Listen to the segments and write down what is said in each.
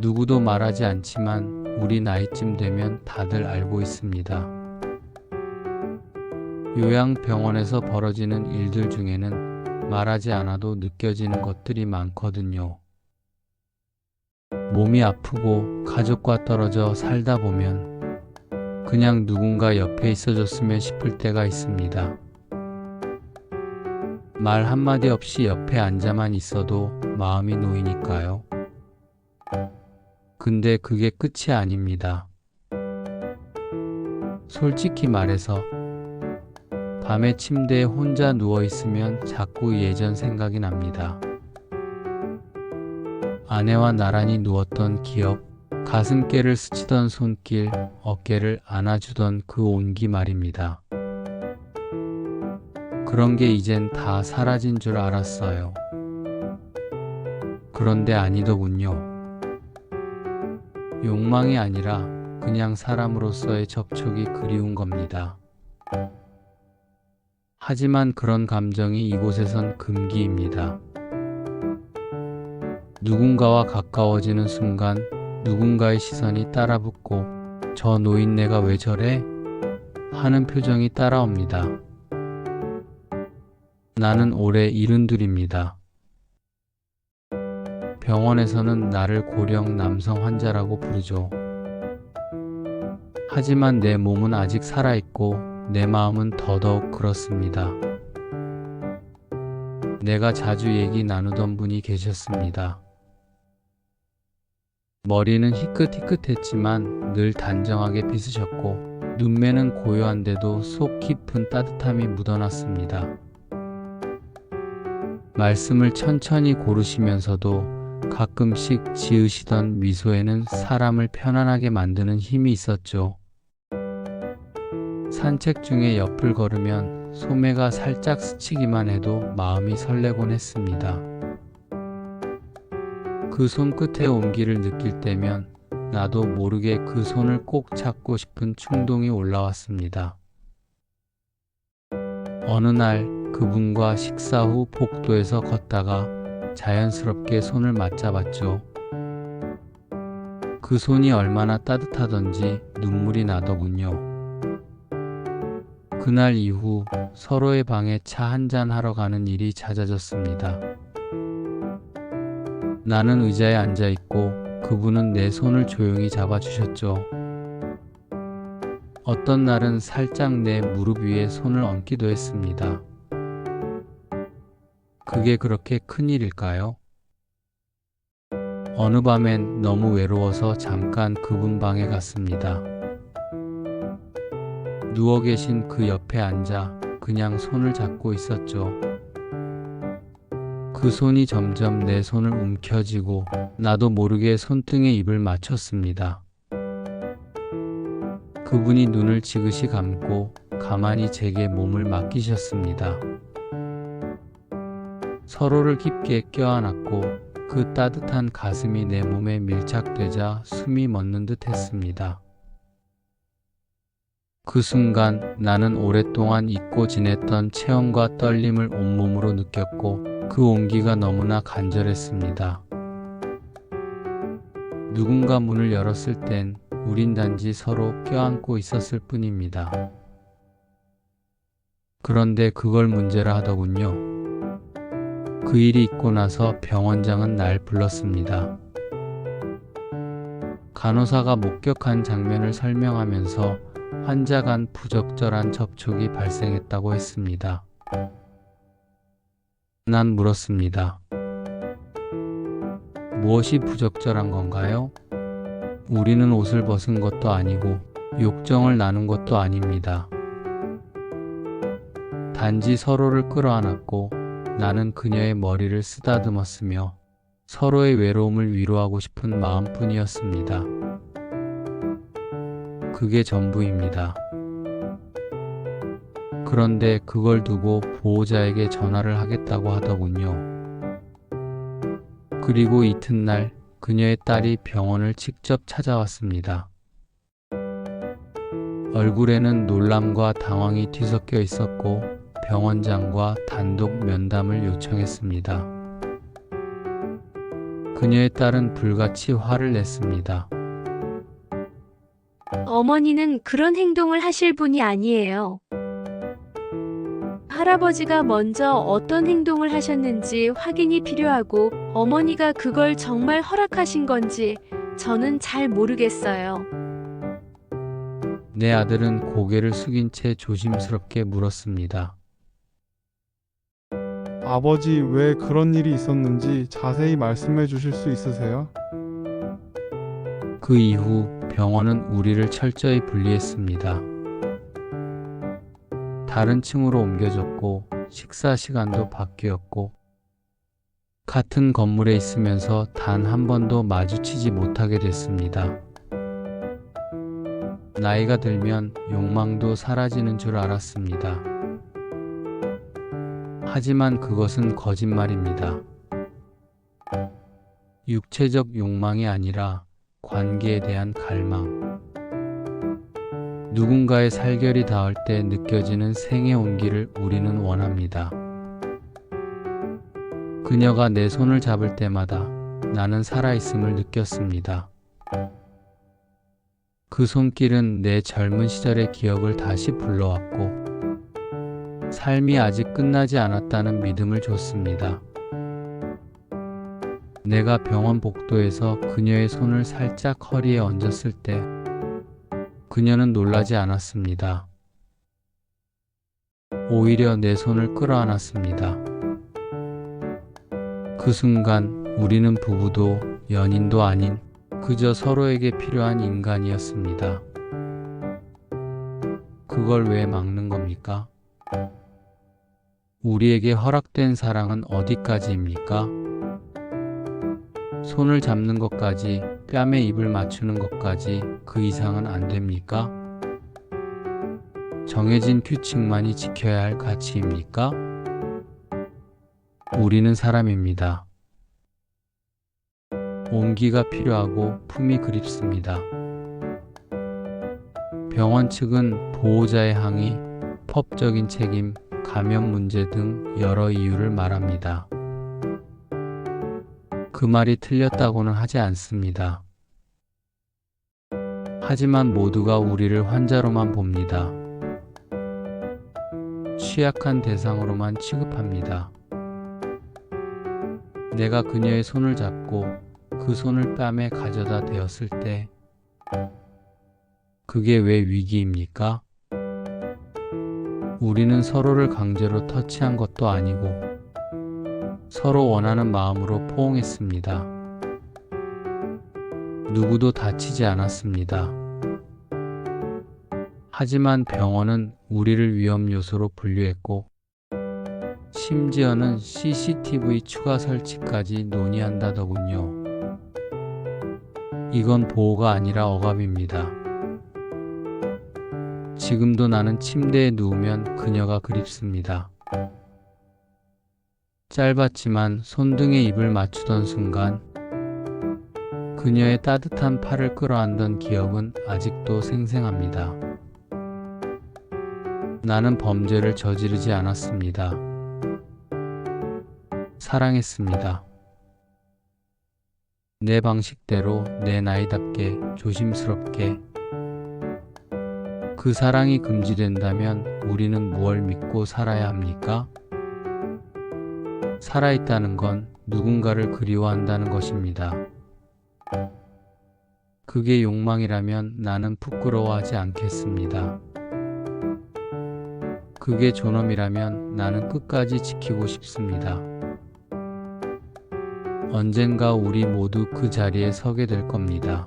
누구도 말하지 않지만 우리 나이쯤 되면 다들 알고 있습니다. 요양병원에서 벌어지는 일들 중에는 말하지 않아도 느껴지는 것들이 많거든요. 몸이 아프고 가족과 떨어져 살다 보면 그냥 누군가 옆에 있어줬으면 싶을 때가 있습니다. 말 한마디 없이 옆에 앉아만 있어도 마음이 놓이니까요. 근데 그게 끝이 아닙니다. 솔직히 말해서 밤에 침대에 혼자 누워 있으면 자꾸 예전 생각이 납니다. 아내와 나란히 누웠던 기억, 가슴께를 스치던 손길, 어깨를 안아주던 그 온기 말입니다. 그런 게 이젠 다 사라진 줄 알았어요. 그런데 아니더군요. 욕망이 아니라 그냥 사람으로서의 접촉이 그리운 겁니다. 하지만 그런 감정이 이곳에선 금기입니다. 누군가와 가까워지는 순간 누군가의 시선이 따라붙고 저 노인네가 왜 저래? 하는 표정이 따라옵니다. 나는 올해 이른둘입니다. 병원에서는 나를 고령 남성 환자라고 부르죠. 하지만 내 몸은 아직 살아있고 내 마음은 더더욱 그렇습니다. 내가 자주 얘기 나누던 분이 계셨습니다. 머리는 희끗희끗했지만 늘 단정하게 빗으셨고 눈매는 고요한데도 속 깊은 따뜻함이 묻어났습니다. 말씀을 천천히 고르시면서도 가끔씩 지으시던 미소에는 사람을 편안하게 만드는 힘이 있었죠. 산책 중에 옆을 걸으면 소매가 살짝 스치기만 해도 마음이 설레곤 했습니다. 그 손끝의 온기를 느낄 때면 나도 모르게 그 손을 꼭 잡고 싶은 충동이 올라왔습니다. 어느 날 그분과 식사 후 복도에서 걷다가 자연스럽게 손을 맞잡았죠. 그 손이 얼마나 따뜻하던지 눈물이 나더군요. 그날 이후 서로의 방에 차 한잔 하러 가는 일이 잦아졌습니다. 나는 의자에 앉아 있고 그분은 내 손을 조용히 잡아주셨죠. 어떤 날은 살짝 내 무릎 위에 손을 얹기도 했습니다. 그게 그렇게 큰 일일까요? 어느 밤엔 너무 외로워서 잠깐 그분 방에 갔습니다. 누워 계신 그 옆에 앉아 그냥 손을 잡고 있었죠. 그 손이 점점 내 손을 움켜쥐고 나도 모르게 손등에 입을 맞췄습니다. 그분이 눈을 지그시 감고 가만히 제게 몸을 맡기셨습니다. 서로를 깊게 껴안았고 그 따뜻한 가슴이 내 몸에 밀착되자 숨이 멎는 듯 했습니다. 그 순간 나는 오랫동안 잊고 지냈던 체온과 떨림을 온몸으로 느꼈고 그 온기가 너무나 간절했습니다. 누군가 문을 열었을 땐 우린 단지 서로 껴안고 있었을 뿐입니다. 그런데 그걸 문제라 하더군요. 그 일이 있고 나서 병원장은 날 불렀습니다. 간호사가 목격한 장면을 설명하면서 환자 간 부적절한 접촉이 발생했다고 했습니다. 난 물었습니다. 무엇이 부적절한 건가요? 우리는 옷을 벗은 것도 아니고 욕정을 나눈 것도 아닙니다. 단지 서로를 끌어안았고 나는 그녀의 머리를 쓰다듬었으며 서로의 외로움을 위로하고 싶은 마음뿐이었습니다. 그게 전부입니다. 그런데 그걸 두고 보호자에게 전화를 하겠다고 하더군요. 그리고 이튿날 그녀의 딸이 병원을 직접 찾아왔습니다. 얼굴에는 놀람과 당황이 뒤섞여 있었고 병원장과 단독 면담을 요청했습니다. 그녀의 딸은 불같이 화를 냈습니다. 어머니는 그런 행동을 하실 분이 아니에요. 할아버지가 먼저 어떤 행동을 하셨는지 확인이 필요하고 어머니가 그걸 정말 허락하신 건지 저는 잘 모르겠어요. 내 아들은 고개를 숙인 채 조심스럽게 물었습니다. 아버지 왜 그런 일이 있었는지 자세히 말씀해 주실 수 있으세요? 그 이후 병원은 우리를 철저히 분리했습니다. 다른 층으로 옮겨졌고 식사 시간도 바뀌었고 같은 건물에 있으면서 단 한 번도 마주치지 못하게 됐습니다. 나이가 들면 욕망도 사라지는 줄 알았습니다. 하지만 그것은 거짓말입니다. 육체적 욕망이 아니라 관계에 대한 갈망. 누군가의 살결이 닿을 때 느껴지는 생의 온기를 우리는 원합니다. 그녀가 내 손을 잡을 때마다 나는 살아있음을 느꼈습니다. 그 손길은 내 젊은 시절의 기억을 다시 불러왔고, 삶이 아직 끝나지 않았다는 믿음을 줬습니다. 내가 병원 복도에서 그녀의 손을 살짝 허리에 얹었을 때 그녀는 놀라지 않았습니다. 오히려 내 손을 끌어안았습니다. 그 순간 우리는 부부도 연인도 아닌 그저 서로에게 필요한 인간이었습니다. 그걸 왜 막는 겁니까? 우리에게 허락된 사랑은 어디까지입니까? 손을 잡는 것까지, 뺨에 입을 맞추는 것까지 그 이상은 안 됩니까? 정해진 규칙만이 지켜야 할 가치입니까? 우리는 사람입니다. 온기가 필요하고 품이 그립습니다. 병원 측은 보호자의 항의, 법적인 책임, 감염 문제 등 여러 이유를 말합니다. 그 말이 틀렸다고는 하지 않습니다. 하지만 모두가 우리를 환자로만 봅니다. 취약한 대상으로만 취급합니다. 내가 그녀의 손을 잡고 그 손을 뺨에 가져다 대었을 때, 그게 왜 위기입니까? 우리는 서로를 강제로 터치한 것도 아니고, 서로 원하는 마음으로 포옹했습니다. 누구도 다치지 않았습니다. 하지만 병원은 우리를 위험 요소로 분류했고, 심지어는 CCTV 추가 설치까지 논의한다더군요. 이건 보호가 아니라 억압입니다. 지금도 나는 침대에 누우면 그녀가 그립습니다. 짧았지만 손등에 입을 맞추던 순간 그녀의 따뜻한 팔을 끌어안던 기억은 아직도 생생합니다. 나는 범죄를 저지르지 않았습니다. 사랑했습니다. 내 방식대로 내 나이답게 조심스럽게 그 사랑이 금지된다면 우리는 무엇을 믿고 살아야 합니까? 살아있다는 건 누군가를 그리워한다는 것입니다. 그게 욕망이라면 나는 부끄러워하지 않겠습니다. 그게 존엄이라면 나는 끝까지 지키고 싶습니다. 언젠가 우리 모두 그 자리에 서게 될 겁니다.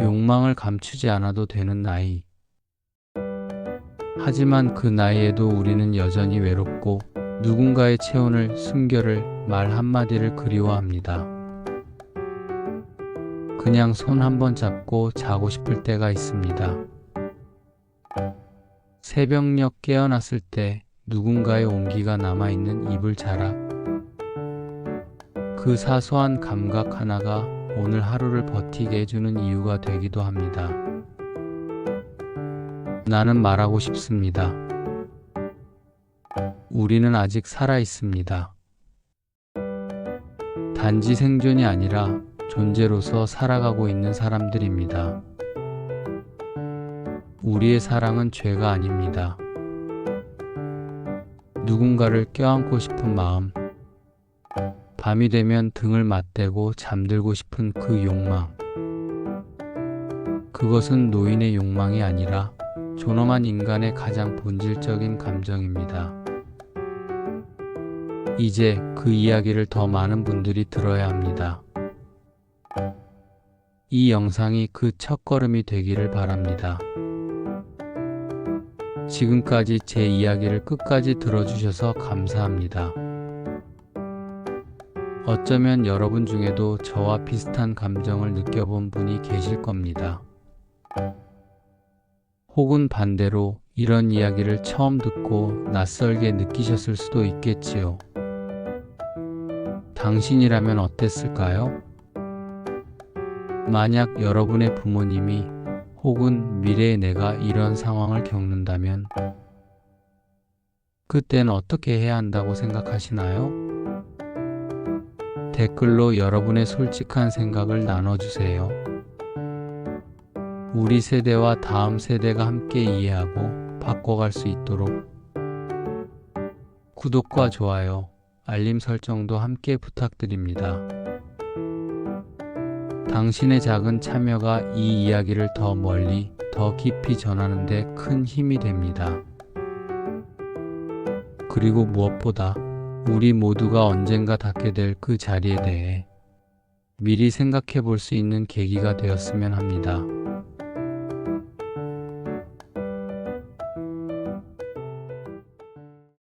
욕망을 감추지 않아도 되는 나이. 하지만 그 나이에도 우리는 여전히 외롭고 누군가의 체온을 숨겨를 말 한마디를 그리워합니다. 그냥 손 한번 잡고 자고 싶을 때가 있습니다. 새벽녘 깨어났을 때 누군가의 온기가 남아있는 이불 자락. 그 사소한 감각 하나가 오늘 하루를 버티게 해주는 이유가 되기도 합니다. 나는 말하고 싶습니다. 우리는 아직 살아 있습니다. 단지 생존이 아니라 존재로서 살아가고 있는 사람들입니다. 우리의 사랑은 죄가 아닙니다. 누군가를 껴안고 싶은 마음, 밤이 되면 등을 맞대고 잠들고 싶은 그 욕망. 그것은 노인의 욕망이 아니라 존엄한 인간의 가장 본질적인 감정입니다. 이제 그 이야기를 더 많은 분들이 들어야 합니다. 이 영상이 그 첫걸음이 되기를 바랍니다. 지금까지 제 이야기를 끝까지 들어주셔서 감사합니다. 어쩌면 여러분 중에도 저와 비슷한 감정을 느껴본 분이 계실 겁니다. 혹은 반대로 이런 이야기를 처음 듣고 낯설게 느끼셨을 수도 있겠지요. 당신이라면 어땠을까요? 만약 여러분의 부모님이 혹은 미래의 내가 이런 상황을 겪는다면 그땐 어떻게 해야 한다고 생각하시나요? 댓글로 여러분의 솔직한 생각을 나눠주세요. 우리 세대와 다음 세대가 함께 이해하고 바꿔갈 수 있도록 구독과 좋아요, 알림 설정도 함께 부탁드립니다. 당신의 작은 참여가 이 이야기를 더 멀리, 더 깊이 전하는데 큰 힘이 됩니다. 그리고 무엇보다 우리 모두가 언젠가 닿게 될 그 자리에 대해 미리 생각해 볼 수 있는 계기가 되었으면 합니다.